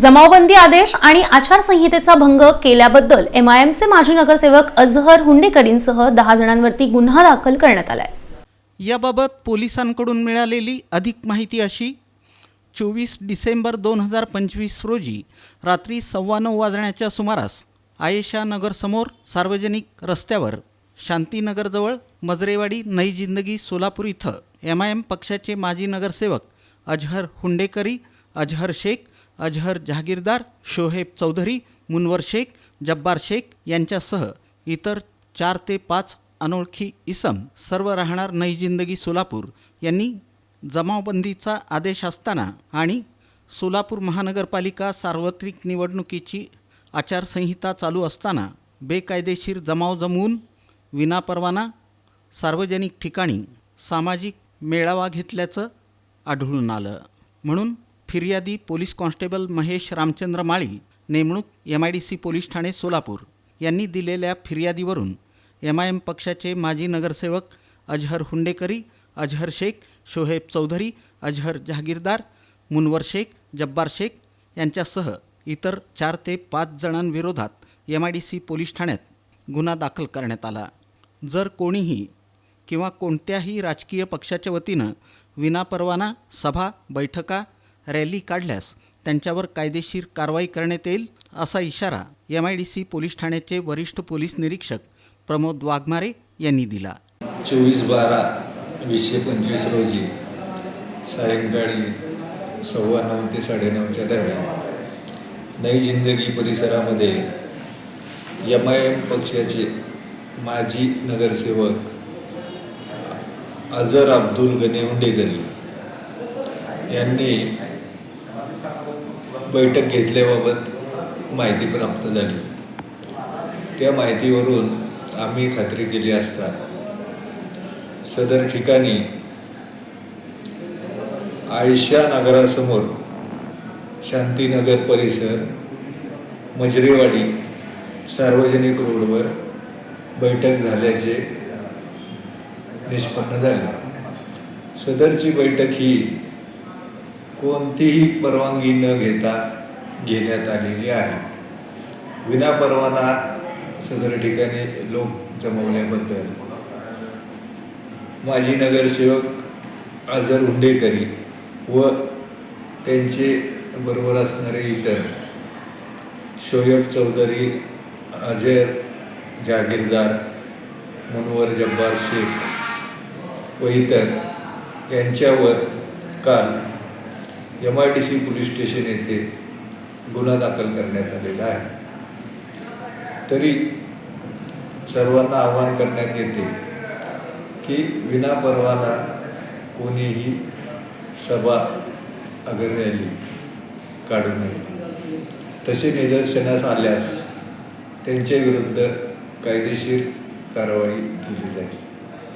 जमावबंदी आदेश आणि आचारसंहितेचा भंग केल्याबद्दल एमआयएमचे माजी नगरसेवक अजहर हुंडेकरींसह दहा जणांवरती गुन्हा दाखल करण्यात आलाय. याबाबत पोलिसांकडून मिळालेली अधिक माहिती अशी चोवीस डिसेंबर दोन हजार पंचवीस रोजी रात्री सव्वा नऊ वाजण्याच्या सुमारास आयेशा नगरसमोर सार्वजनिक रस्त्यावर शांतीनगरजवळ मजरेवाडी नई जिंदगी सोलापूर इथं एम आय एम पक्षाचे माजी नगरसेवक अजहर हुंडेकरी अजहर शेख अजहर जहागीरदार शोहेब चौधरी मुनवर शेख जब्बार शेख यांच्यासह इतर चार ते पाच अनोळखी इसम सर्व राहणार नई जिंदगी सोलापूर यांनी जमावबंदीचा आदेश असताना आणि सोलापूर महानगरपालिका सार्वत्रिक निवडणुकीची आचारसंहिता चालू असताना बेकायदेशीर जमाव जमवून विनापरवाना सार्वजनिक ठिकाणी सामाजिक मेळावा घेतल्याचं आढळून आलं. म्हणून फिर्यादी पोलीस कॉन्स्टेबल महेश रामचंद्र माळी नेमणूक M I D C police Thane Solapur यांनी दिलेल्या फिर्यादीवरून एम आय एम पक्षाचे माजी नगरसेवक अजहर हुंडेकरी अजहर शेख शोहेब चौधरी अजहर जहागीरदार मुनवर शेख जब्बार शेख यांच्यासह इतर चार ते पाच जणांविरोधात M I D C police ठाण्यात गुन्हा दाखल करण्यात आला. जर कोणीही किंवा कोणत्याही राजकीय पक्षाच्या वतीनं विनापरवाना सभा बैठका रॅली काढल्यास त्यांच्यावर कायदेशीर कारवाई करण्यात येईल असा इशारा M I D C police ठाण्याचे वरिष्ठ पोलीस निरीक्षक प्रमोद वाघमारे यांनी दिला. चोवीस बारा वीसशे पंचवीस रोजी सायंकाळी सव्वा नऊ ते साडेनऊच्या दरम्यान नई जिंदगी परिसरामध्ये एम आय एम पक्षाचे माजी नगरसेवक अझर अब्दुल गणे हुंडेकरी यांनी बैठक घेतल्याबाबत माहिती प्राप्त झाली. त्या माहितीवरून आम्ही खात्री केली असता सदर ठिकाणी आयशा नगरासमोर शांतीनगर परिसर मजरेवाडी सार्वजनिक रोडवर बैठक झाल्याचे निष्पन्न झाले. सदरची बैठक ही कोणतीही परवानगी न घेता घेण्यात आलेली आहे. विनापरवाना सदर ठिकाणी लोक जमवल्याबद्दल माजी नगरसेवक आझर हुंडेकरी व त्यांचे बरोबर असणारे इतर शोयब चौधरी अजय जागीरदार मनोहर जब्बार शेख व इतर यांच्यावर काल M I D C police station येथे गुन्हा दाखल करण्यात आलेला आहे. तरी सर्वांना आवाहन करण्यात येते की विनापरवाना कोणीही सभा अगर रॅली काढू नये. तसे निदर्शनास आल्यास त्यांच्या विरुद्ध कायदेशीर कारवाई केली जाईल.